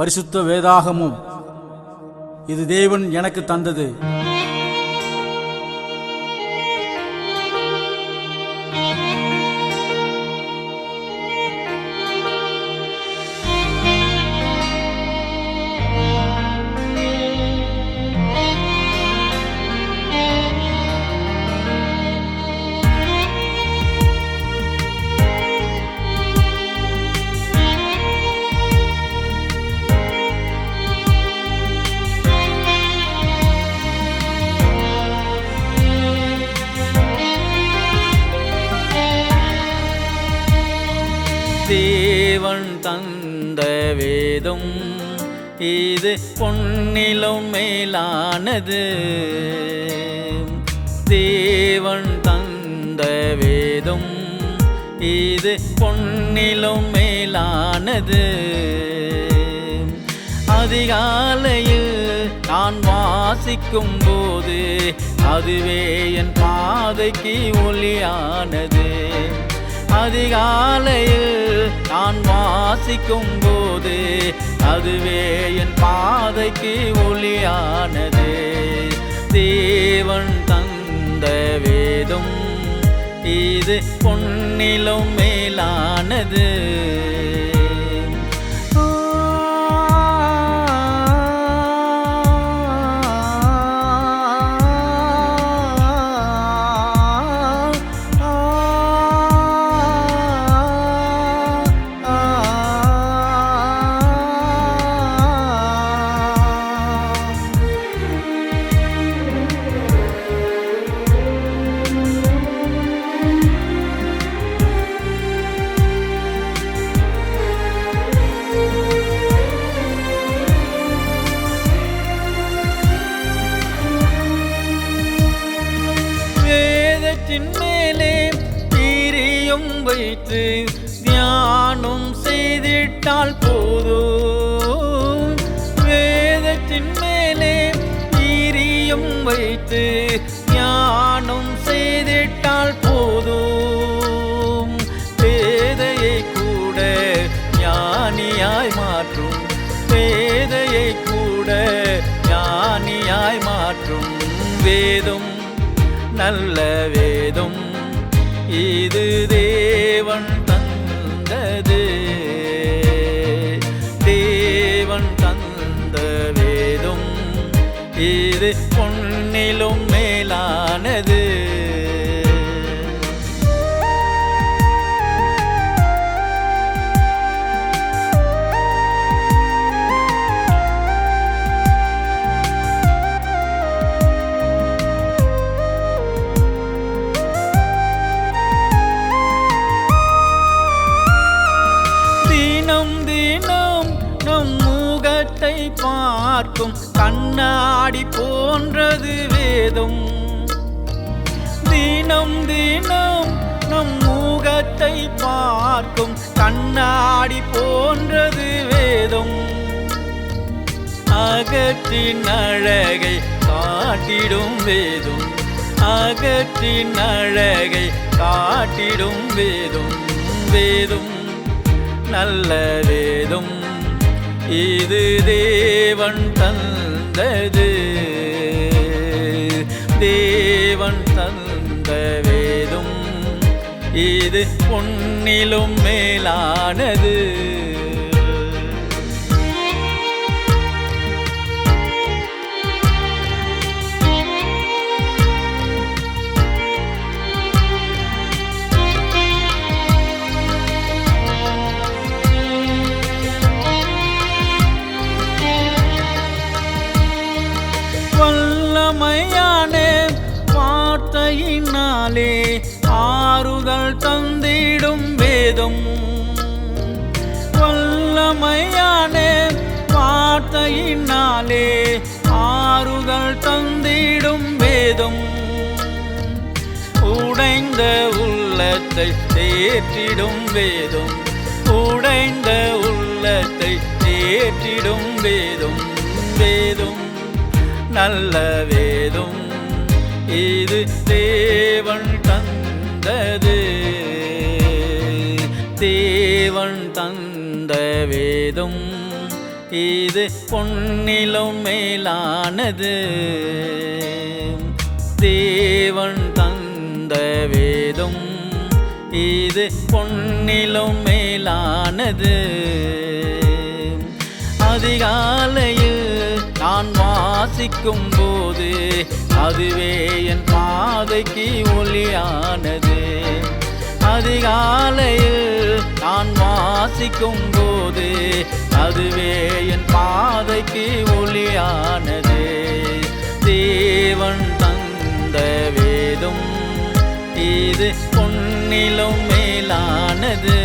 பரிசுத்த வேதாகமும் இது தேவன் எனக்கு தந்தது. தந்த வேதம். இது பொன்னிலும் மேலானது. தேவன் தந்த வேதம். இது பொன்னிலும் மேலானது. அதிகாலையில் நான் வாசிக்கும் போது அதுவே என் பாதைக்கு ஒளியானது. அதிகாலையில் நான் வாசிக்கும் போது அதுவே என் பாதைக்கு ஒளியானது. தேவன் தந்த வேதம் இது பொன்னிலும் மேலானது. பிரியம் வைத்து தியானம் செய்திட்டால் போதும் வேதத்தின் மேலே ஈரியும் வைத்து தியானம் செய்திட்டால் போதும் வேதையை கூட ஞானியாய் மாற்றும். வேதையை கூட ஞானியாய் மாற்றும். வேதம் நல்ல வேதம். இது தேவன் தந்தது. தேவன் தந்த வேதும் இது பொன்னிலும் உன்னை பார்க்கும் கண்ணாடி போன்றது வேதம். தினம் தினம் நம் முகத்தை பார்க்கும் கண்ணாடி போன்றது வேதம். அகற்றின் அழகை காட்டிடும் வேதும். அகற்றின் அழகை காட்டிடும் வேதும். வேதும் நல்ல வேதும். இது தேவன் தந்தது. தேவன் தந்த வேதும் இது பொன்னிலும் மேலானது. வேதம் வல்லமையானே வார்த்தையினாலே ஆறுதல் தந்திடும் வேதம். உடைந்த உள்ளத்தை தேற்றிடும் வேதம். உடைந்த உள்ளத்தை தேற்றிடும் வேதம். வேதம் நல்ல வேதம். இது தேவன் தந்தது. தேவன் தந்த வேதம். இது பொன்னிலும் மேலானது. தேவன் தந்த வேதம். இது பொன்னிலும் மேலானது. அதிகாலையில் நான் வாசிக்கும் போது அதுவே என் பாதைக்கு ஒளியானது. அதிகாலையில் நான் வாசிக்கும் போது அதுவே என் பாதைக்கு ஒளியானது. தேவன் தந்த வேதம் இது பொன்னிலும் மேலானது.